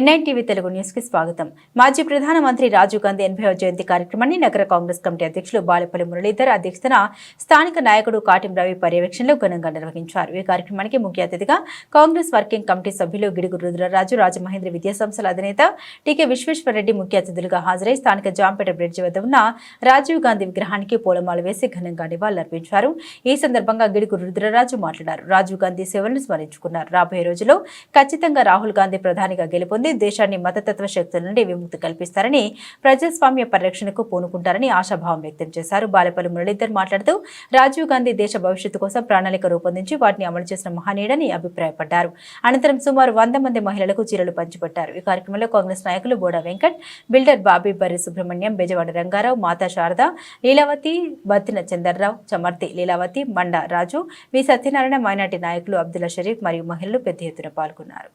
NIN TV Telugu న్యూస్కి స్వాగతం. మాజీ ప్రధానమంత్రి రాజీవ్ గాంధీ ఎనభై జయంతి కార్యక్రమాన్ని నగర కాంగ్రెస్ కమిటీ అధ్యక్షులు బాలపల్లి మురళీధర్ అధ్యక్షతన స్థానిక నాయకుడు కాటిం రవి పర్యవేక్షణలో ఘనంగా నిర్వహించారు. ఈ కార్యక్రమానికి ముఖ్య అతిథిగా కాంగ్రెస్ వర్కింగ్ కమిటీ సభ్యులు గిడుగు రుద్రరాజు రాజమహేంద్ర విద్యాసంస్థల అధినేత టీకే విశ్వేశ్వరరెడ్డి ముఖ్య అతిథులుగా హాజరై స్థానిక జాంపేట బ్రిడ్జి వద్ద ఉన్న రాజీవ్ గాంధీ విగ్రహానికి పూలమాలు వేసి ఘనంగా నివాళులర్పించారు. ఈ సందర్భంగా గిడుగు రుద్రరాజు మాట్లాడారు. రాజీవ్ గాంధీ సేవలను స్మరించుకున్నారు. రాబోయే రోజుల్లో ఖచ్చితంగా రాహుల్ గాంధీ ప్రధానిగా గెలుపొంది దేశాన్ని మతతత్వ శక్తుల నుండి విముక్తి కల్పిస్తారని ప్రజాస్వామ్య పరిరక్షణకు పూనుకుంటారని ఆశాభావం వ్యక్తం చేశారు. బాలపల్లి మురళీధర్ మాట్లాడుతూ రాజీవ్ గాంధీ దేశ భవిష్యత్తు కోసం ప్రణాళిక రూపొందించి వాటిని అమలు చేసిన మహనీయుడని అభిప్రాయపడ్డారు. అనంతరం సుమారు వంద మంది మహిళలకు చీరలు పంచిపెట్టారు. ఈ కార్యక్రమంలో కాంగ్రెస్ నాయకులు Boda Venkat builder Bobby Barri Subrahmanyam Bezawada Rangarao Matha Sharada Leelavathi Battina Chandarrao Chamarthi Leelavathi Manda Raju V Satyanarayana minority నాయకులు అబ్దుల్లా షరీఫ్ మరియు మహిళలు పెద్ద ఎత్తున పాల్గొన్నారు.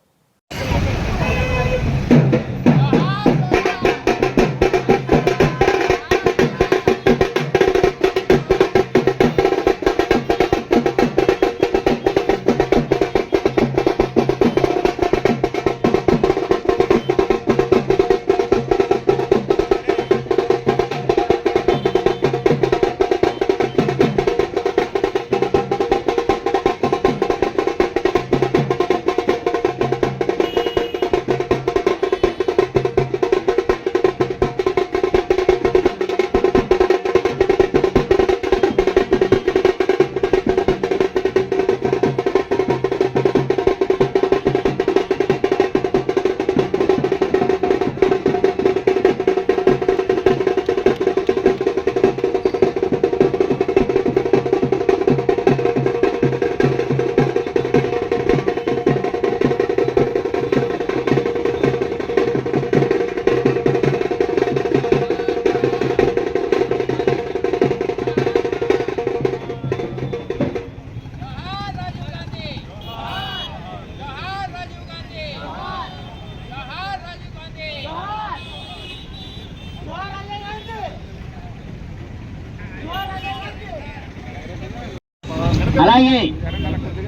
అలాగే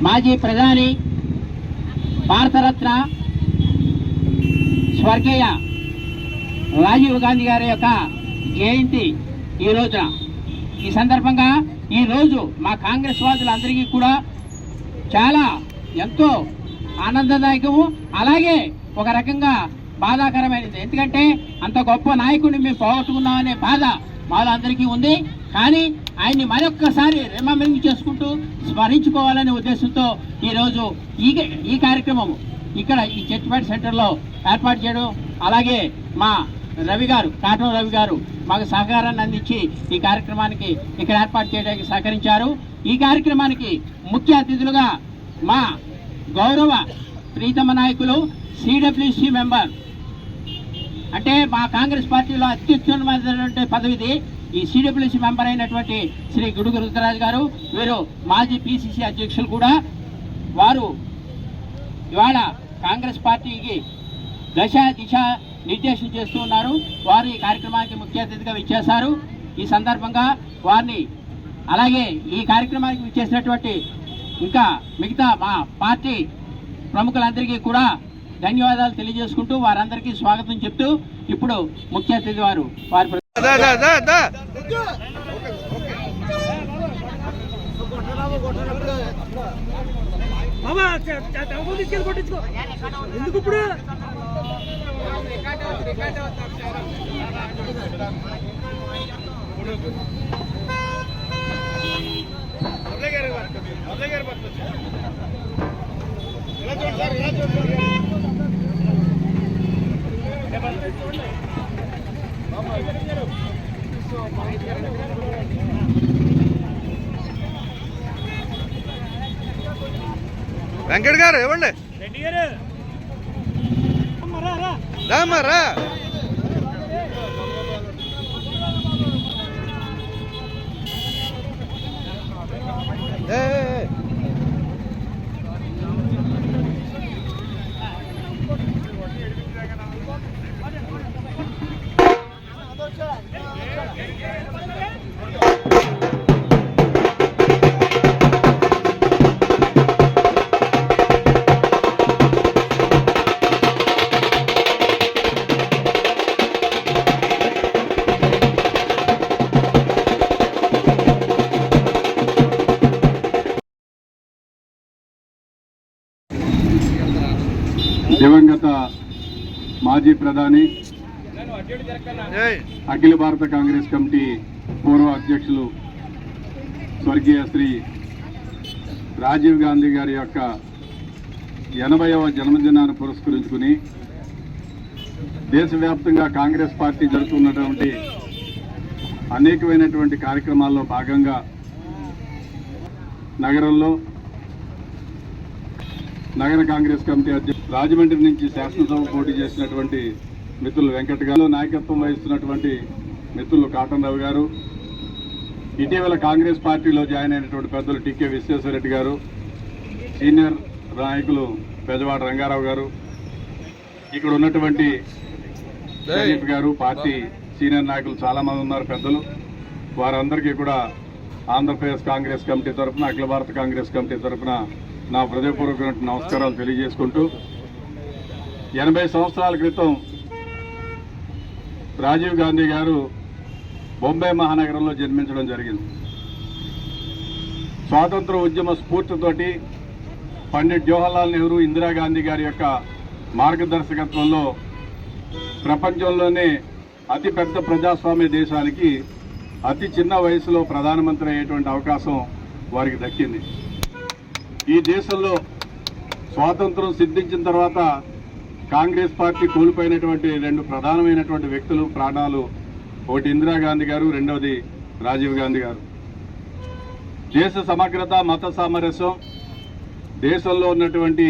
మాజీ ప్రధాని భారతరత్న స్వర్గీయ రాజీవ్ గాంధీ గారి యొక్క జయంతి ఈ రోజున. ఈ సందర్భంగా ఈ రోజు మా కాంగ్రెస్ వాదులందరికీ కూడా చాలా ఎంతో ఆనందదాయకము. అలాగే ఒక రకంగా బాధాకరమైనది. ఎందుకంటే అంత గొప్ప నాయకుడిని మేము పోగొట్టుకున్నామనే బాధ మాలో అందరికీ ఉంది. కానీ ఆయన్ని మరొక్కసారి రిమంబరింగ్ చేసుకుంటూ స్మరించుకోవాలనే ఉద్దేశంతో ఈరోజు ఈ ఈ కార్యక్రమం ఇక్కడ ఈ చర్చిపేట సెంటర్లో ఏర్పాటు చేయడం అలాగే మా రవి గారు కాటం రవి గారు మాకు సహకారాన్ని అందించి ఈ కార్యక్రమానికి ఇక్కడ ఏర్పాటు చేయడానికి సహకరించారు. ఈ కార్యక్రమానికి ముఖ్య అతిథులుగా మా గౌరవ ప్రీతమ నాయకులు సిడబ్ల్యూసి మెంబర్ అంటే మా కాంగ్రెస్ పార్టీలో అత్యుత్తమైనటువంటి పదవిది ఈ సిడబ్ల్యూసి మెంబర్ అయినటువంటి శ్రీ గుడుగు రుద్రరాజు గారు వీరు మాజీ పిసిసి అధ్యక్షులు కూడా. వారు ఇవాళ కాంగ్రెస్ పార్టీకి దశ దిశ నిర్దేశం చేస్తూ ఉన్నారు. వారు ఈ కార్యక్రమానికి ముఖ్య అతిథిగా విచ్చేశారు. ఈ సందర్భంగా వారిని అలాగే ఈ కార్యక్రమానికి విచ్చేసినటువంటి ఇంకా మిగతా మా పార్టీ ప్రముఖులందరికీ కూడా ధన్యవాదాలు తెలియజేసుకుంటూ వారందరికీ స్వాగతం చెప్తూ ఇప్పుడు ముఖ్య అతిథి వారు వారి ప్ర- దా దా దా దా. మామా టెలిఫోన్ తీసుకెళ్ళి వెంకట్ గారు ఇవ్వండి. రెడ్డి గారు. మాజీ ప్రధాని అఖిల భారత కాంగ్రెస్ కమిటీ పూర్వ అధ్యక్షులు స్వర్గీయ శ్రీ రాజీవ్ గాంధీ గారి యొక్క ఎనభైవ జన్మదినాన్ని పురస్కరించుకుని దేశవ్యాప్తంగా కాంగ్రెస్ పార్టీ జరుపుతున్నటువంటి అనేకమైనటువంటి కార్యక్రమాల్లో భాగంగా నగరంలో నగర కాంగ్రెస్ కమిటీ అధ్యక్షుడు రాజమండ్రి నుంచి శాసనసభ పోటీ చేసినటువంటి మిత్రులు వెంకట్ గారు నాయకత్వం వహిస్తున్నటువంటి మిత్రులు కాటన్ రావు గారు ఇటీవల కాంగ్రెస్ పార్టీలో జాయిన్ అయినటువంటి పెద్దలు టీకే విశ్వేశ్వరరెడ్డి గారు సీనియర్ నాయకులు పెదవాడ రంగారావు గారు ఇక్కడ ఉన్నటువంటి సందీప్ గారు పార్టీ సీనియర్ నాయకులు చాలామంది ఉన్నారు పెద్దలు. వారందరికీ కూడా ఆంధ్రప్రదేశ్ కాంగ్రెస్ కమిటీ తరఫున అఖిల భారత కాంగ్రెస్ కమిటీ తరఫున నా హృదయపూర్వక నమస్కారాలు తెలియజేసుకుంటూ ఎనభై సంవత్సరాల క్రితం రాజీవ్ గాంధీ గారు బొంబాయి మహానగరంలో జన్మించడం జరిగింది. స్వాతంత్ర ఉద్యమ స్ఫూర్తితోటి పండిట్ జవహర్లాల్ నెహ్రూ ఇందిరాగాంధీ గారి యొక్క మార్గదర్శకత్వంలో ప్రపంచంలోనే అతిపెద్ద ప్రజాస్వామ్య దేశానికి అతి చిన్న వయసులో ప్రధానమంత్రి అయ్యేటువంటి అవకాశం వారికి దక్కింది. ఈ దేశంలో స్వాతంత్రం సిద్ధించిన తర్వాత కాంగ్రెస్ పార్టీ కోల్పోయినటువంటి రెండు ప్రధానమైనటువంటి వ్యక్తులు ప్రాణాలు ఒకటి ఇందిరాగాంధీ గారు రెండవది రాజీవ్ గాంధీ గారు. దేశ సమగ్రత మత సామరస్యం దేశంలో ఉన్నటువంటి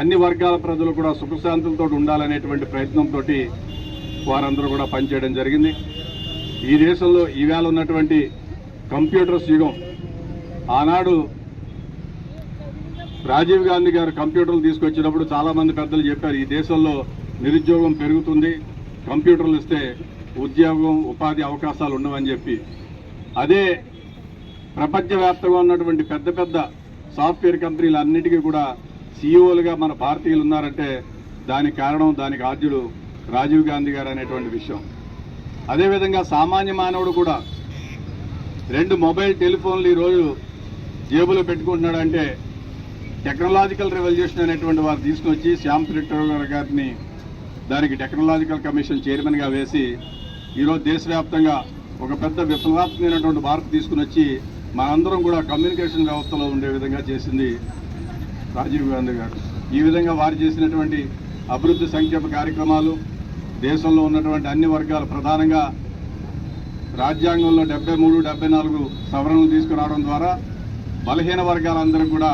అన్ని వర్గాల ప్రజలు కూడా సుఖశాంతులతో ఉండాలనేటువంటి ప్రయత్నంతో వారందరూ కూడా పనిచేయడం జరిగింది. ఈ దేశంలో ఈవేళ ఉన్నటువంటి కంప్యూటర్స్ యుగం ఆనాడు రాజీవ్ గాంధీ గారు కంప్యూటర్లు తీసుకొచ్చినప్పుడు చాలామంది పెద్దలు చెప్పారు ఈ దేశంలో నిరుద్యోగం పెరుగుతుంది కంప్యూటర్లు ఇస్తే ఉద్యోగం ఉపాధి అవకాశాలు ఉండవని చెప్పి. అదే ప్రపంచవ్యాప్తంగా ఉన్నటువంటి పెద్ద పెద్ద సాఫ్ట్వేర్ కంపెనీలు అన్నిటికీ కూడా సీఈఓలుగా మన భారతీయులు ఉన్నారంటే దానికి కారణం దానికి ఆద్యుడు రాజీవ్ గాంధీ గారు అనేటువంటి విషయం. అదేవిధంగా సామాన్య మానవుడు కూడా రెండు మొబైల్ టెలిఫోన్లు ఈరోజు జేబులో పెట్టుకుంటున్నాడంటే టెక్నాలజికల్ రెవల్యూషన్ అనేటువంటి వారు తీసుకొచ్చి శ్యామ్ పిలిటర్ గారిని దానికి టెక్నాలజికల్ కమిషన్ చైర్మన్గా వేసి ఈరోజు దేశవ్యాప్తంగా ఒక పెద్ద విప్లవాత్మకమైనటువంటి మార్పు తీసుకుని వచ్చి మనందరం కూడా కమ్యూనికేషన్ వ్యవస్థలో ఉండే విధంగా చేసింది రాజీవ్ గాంధీ గారు. ఈ విధంగా వారు చేసినటువంటి అభివృద్ధి సంక్షేమ కార్యక్రమాలు దేశంలో ఉన్నటువంటి అన్ని వర్గాలు ప్రధానంగా రాజ్యాంగంలో డెబ్బై మూడు డెబ్బై నాలుగు సవరణలు తీసుకురావడం ద్వారా బలహీన వర్గాలందరూ కూడా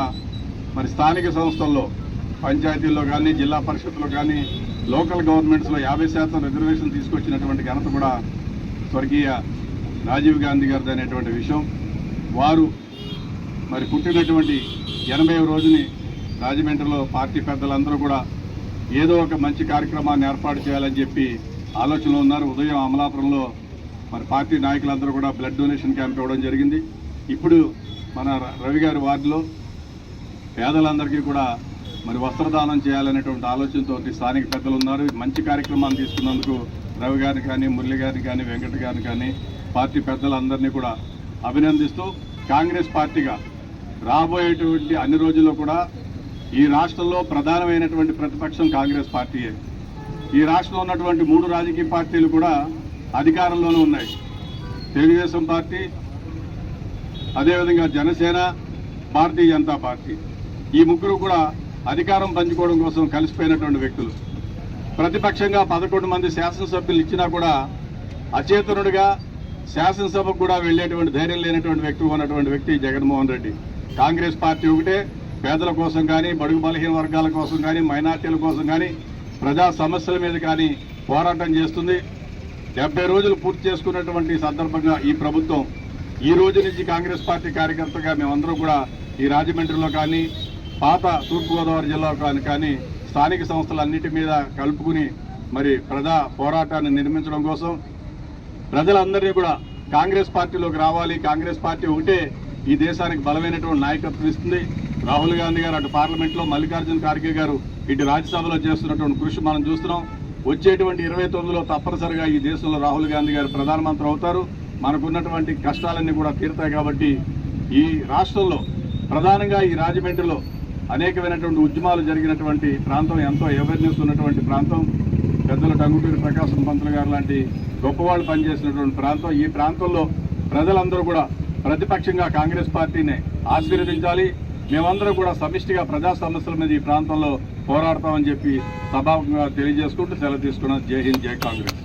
మరి స్థానిక సంస్థల్లో పంచాయతీల్లో కానీ జిల్లా పరిషత్లో కానీ లోకల్ గవర్నమెంట్స్లో యాభై శాతం రిజర్వేషన్ తీసుకొచ్చినటువంటి ఘనత కూడా స్వర్గీయ రాజీవ్ గాంధీ గారిది అనేటువంటి విషయం. వారు మరి పుట్టినటువంటి ఎనభై రోజుని రాజమండ్రిలో పార్టీ పెద్దలందరూ కూడా ఏదో ఒక మంచి కార్యక్రమాన్ని ఏర్పాటు చేయాలని చెప్పి ఆలోచనలో ఉన్నారు. ఉదయం అమలాపురంలో మరి పార్టీ నాయకులందరూ కూడా బ్లడ్ డొనేషన్ క్యాంప్ ఇవ్వడం జరిగింది. ఇప్పుడు మన రవి గారి వార్డులో పేదలందరికీ కూడా మరి వస్త్రదానం చేయాలనేటువంటి ఆలోచనతో స్థానిక పెద్దలు ఉన్నారు మంచి కార్యక్రమాన్ని తీసుకున్నందుకు రవి గారిని కానీ మురళి గారిని కానీ వెంకట గారిని కానీ పార్టీ పెద్దలందరినీ కూడా అభినందిస్తూ కాంగ్రెస్ పార్టీగా రాబోయేటువంటి అన్ని రోజుల్లో కూడా ఈ రాష్ట్రంలో ప్రధానమైనటువంటి ప్రతిపక్షం కాంగ్రెస్ పార్టీయే. ఈ రాష్ట్రంలో ఉన్నటువంటి మూడు రాజకీయ పార్టీలు కూడా అధికారంలోనే ఉన్నాయి. తెలుగుదేశం పార్టీ అదేవిధంగా జనసేన భారతీయ జనతా పార్టీ. ఈ ముగ్గురు కూడా అధికారం పంచుకోవడం కోసం కలిసిపోయినటువంటి వ్యక్తులు. ప్రతిపక్షంగా పదకొండు మంది శాసనసభ్యులు ఇచ్చినా కూడా అచేతనుడిగా శాసనసభకు కూడా వెళ్ళేటువంటి ధైర్యం లేనటువంటి వ్యక్తి ఉన్నటువంటి వ్యక్తి జగన్మోహన్ రెడ్డి. కాంగ్రెస్ పార్టీ ఒకటే. పేదల కోసం కానీ బడుగు బలహీన వర్గాల కోసం కానీ మైనార్టీల కోసం కానీ ప్రజా సమస్యల మీద కానీ పోరాటం చేస్తుంది. డెబ్బై రోజులు పూర్తి చేసుకున్నటువంటి సందర్భంగా ఈ ప్రభుత్వం ఈ రోజు నుంచి కాంగ్రెస్ పార్టీ కార్యకర్తగా మేమందరం కూడా ఈ రాజమండ్రిలో కానీ పాత తూర్పుగోదావరి జిల్లాలో కానీ కానీ స్థానిక సంస్థలన్నిటి మీద కలుపుకుని మరి ప్రజా పోరాటాన్ని నిర్మించడం కోసం ప్రజలందరినీ కూడా కాంగ్రెస్ పార్టీలోకి రావాలి. కాంగ్రెస్ పార్టీ ఒకటే ఈ దేశానికి బలమైనటువంటి నాయకత్వం ఇస్తుంది. రాహుల్ గాంధీ గారు అటు పార్లమెంట్లో మల్లికార్జున ఖార్గే గారు ఇటు రాజ్యసభలో చేస్తున్నటువంటి కృషి మనం చూస్తున్నాం. వచ్చేటువంటి ఇరవై తొమ్మిదిలో తప్పనిసరిగా ఈ దేశంలో రాహుల్ గాంధీ గారు ప్రధానమంత్రి అవుతారు. మనకున్నటువంటి కష్టాలన్నీ కూడా తీరుతాయి కాబట్టి ఈ రాష్ట్రంలో ప్రధానంగా ఈ రాజమండ్రిలో అనేకమైనటువంటి ఉద్యమాలు జరిగినటువంటి ప్రాంతం ఎంతో అవేర్నెస్ ఉన్నటువంటి ప్రాంతం. పెద్దల టంగుటూరి ప్రకాశం పంతులు గారు లాంటి గొప్పవాళ్ళు పనిచేసినటువంటి ప్రాంతం. ఈ ప్రాంతంలో ప్రజలందరూ కూడా ప్రతిపక్షంగా కాంగ్రెస్ పార్టీని ఆశీర్వదించాలి. మేమందరం కూడా సమిష్టిగా ప్రజా సమస్యల మీద ఈ ప్రాంతంలో పోరాడతామని చెప్పి సభాముఖంగా తెలియజేసుకుంటూ సెలవు తీసుకున్నాం. జై హింద్ జై కాంగ్రెస్.